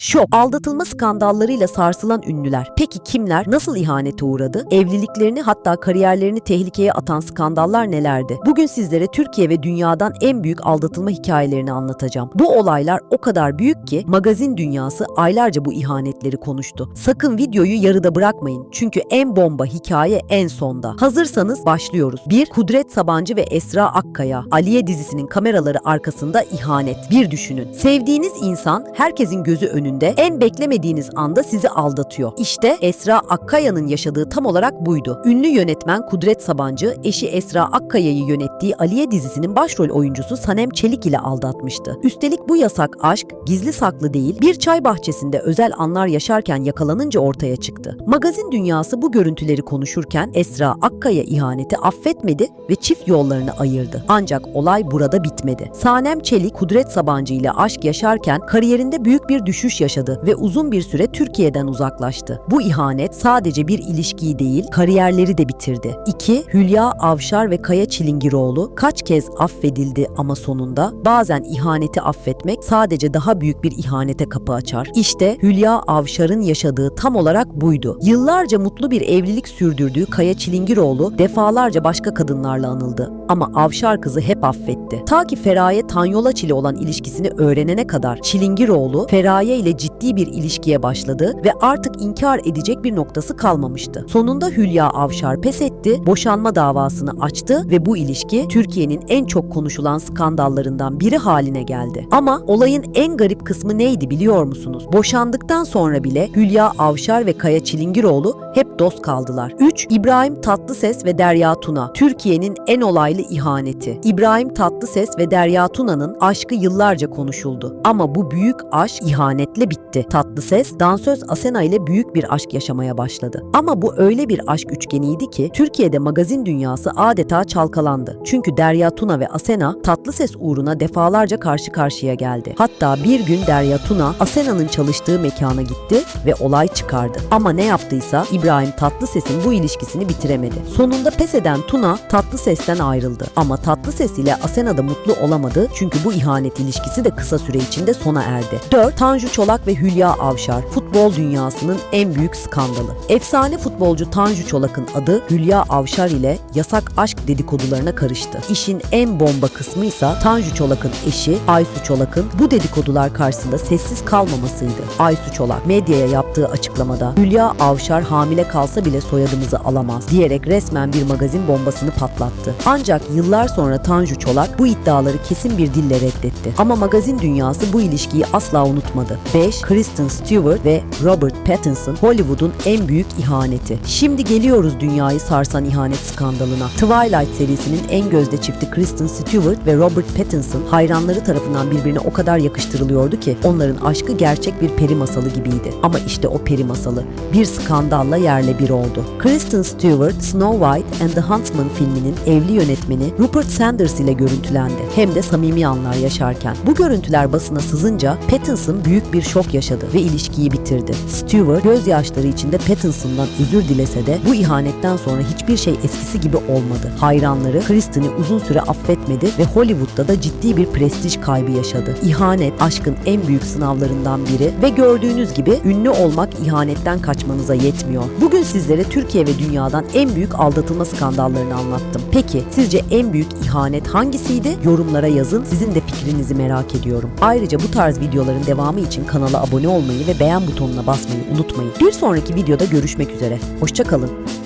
Şok, aldatılma skandallarıyla sarsılan ünlüler. Peki kimler, nasıl ihanete uğradı? Evliliklerini hatta kariyerlerini tehlikeye atan skandallar nelerdi? Bugün sizlere Türkiye ve dünyadan en büyük aldatılma hikayelerini anlatacağım. Bu olaylar o kadar büyük ki magazin dünyası aylarca bu ihanetleri konuştu. Sakın videoyu yarıda bırakmayın çünkü en bomba hikaye en sonda. Hazırsanız başlıyoruz. 1. Kudret Sabancı ve Esra Akkaya. Aliye dizisinin kameraları arkasında ihanet. Bir düşünün. Sevdiğiniz insan herkesin gözü önünde en beklemediğiniz anda sizi aldatıyor. İşte Esra Akkaya'nın yaşadığı tam olarak buydu. Ünlü yönetmen Kudret Sabancı eşi Esra Akkaya'yı yönettiği Aliye dizisinin başrol oyuncusu Sanem Çelik ile aldatmıştı. Üstelik bu yasak aşk gizli saklı değil bir çay bahçesinde özel anlar yaşarken yakalanınca ortaya çıktı. Magazin dünyası bu görüntüleri konuşurken Esra Akkaya ihaneti affetmedi ve çift yollarını ayırdı. Ancak olay burada bitmedi. Sanem Çelik Kudret Sabancı ile aşk yaşarken kariyerinde büyük bir düşüş yaşadı ve uzun bir süre Türkiye'den uzaklaştı. Bu ihanet sadece bir ilişkiyi değil, kariyerleri de bitirdi. 2. Hülya Avşar ve Kaya Çilingiroğlu kaç kez affedildi ama sonunda bazen ihaneti affetmek sadece daha büyük bir ihanete kapı açar. İşte Hülya Avşar'ın yaşadığı tam olarak buydu. Yıllarca mutlu bir evlilik sürdürdüğü Kaya Çilingiroğlu defalarca başka kadınlarla anıldı. Ama Avşar kızı hep affetti. Ta ki Feraye Tanyolaç ile olan ilişkisini öğrenene kadar Çilingiroğlu Feraye ile ciddi bir ilişkiye başladı ve artık inkar edecek bir noktası kalmamıştı. Sonunda Hülya Avşar pes etti, boşanma davasını açtı ve bu ilişki Türkiye'nin en çok konuşulan skandallarından biri haline geldi. Ama olayın en garip kısmı neydi biliyor musunuz? Boşandıktan sonra bile Hülya Avşar ve Kaya Çilingiroğlu hep dost kaldılar. 3. İbrahim Tatlıses ve Derya Tuna. Türkiye'nin en olaylı ihaneti. İbrahim Tatlıses ve Derya Tuna'nın aşkı yıllarca konuşuldu. Ama bu büyük aşk ihanetle bitti. Tatlıses, dansöz Asena ile büyük bir aşk yaşamaya başladı. Ama bu öyle bir aşk üçgeniydi ki Türkiye'de magazin dünyası adeta çalkalandı. Çünkü Derya Tuna ve Asena Tatlıses uğruna defalarca karşı karşıya geldi. Hatta bir gün Derya Tuna Asena'nın çalıştığı mekana gitti ve olay çıkardı. Ama ne yaptıysa İbrahim Tatlıses'in bu ilişkisini bitiremedi. Sonunda pes eden Tuna Tatlıses'ten ayrıldı. Ama Tatlıses ile Asena da mutlu olamadı çünkü bu ihanet ilişkisi de kısa süre içinde sona erdi. 4. Tanju Çolak ve Hülya Avşar futbol dünyasının en büyük skandalı. Efsane futbolcu Tanju Çolak'ın adı Hülya Avşar ile yasak aşk dedikodularına karıştı. İşin en bomba kısmı ise Tanju Çolak'ın eşi Aysu Çolak'ın bu dedikodular karşısında sessiz kalmamasıydı. Aysu Çolak medyaya yaptığı açıklamada Hülya Avşar hamile kalsa bile soyadımızı alamaz diyerek resmen bir magazin bombasını patlattı. Ancak yıllar sonra Tanju Çolak bu iddiaları kesin bir dille reddetti. Ama magazin dünyası bu ilişkiyi asla unutmadı. 5. Kristen Stewart ve Robert Pattinson Hollywood'un en büyük ihaneti. Şimdi geliyoruz dünyayı sarsan ihanet skandalına. Twilight serisinin en gözde çifti Kristen Stewart ve Robert Pattinson hayranları tarafından birbirine o kadar yakıştırılıyordu ki onların aşkı gerçek bir peri masalı gibiydi. Ama işte o peri masalı bir skandalla yerle bir oldu. Kristen Stewart, Snow White and the Huntsman filminin evli yönetmeni Rupert Sanders ile görüntülendi. Hem de samimi anlar yaşarken. Bu görüntüler basına sızınca Pattinson büyük bir şok yaşadı ve ilişkiyi bitirdi. Stewart gözyaşları içinde Pattinson'dan özür dilese de bu ihanetten sonra hiçbir şey eskisi gibi olmadı. Hayranları Kristen'i uzun süre affetmedi ve Hollywood'da da ciddi bir prestij kaybı yaşadı. İhanet aşkın en büyük sınavlarından biri ve gördüğünüz gibi ünlü olmak ihanetten kaçmanıza yetmiyor. Bugün sizlere Türkiye ve dünyadan en büyük aldatılma skandallarını anlattım. Peki sizce en büyük ihanet hangisiydi? Yorumlara yazın. Sizin de fikrinizi merak ediyorum. Ayrıca bu tarz videoların devamı için kanala abone olmayı ve beğen butonuna basmayı unutmayın. Bir sonraki videoda görüşmek üzere. Hoşçakalın.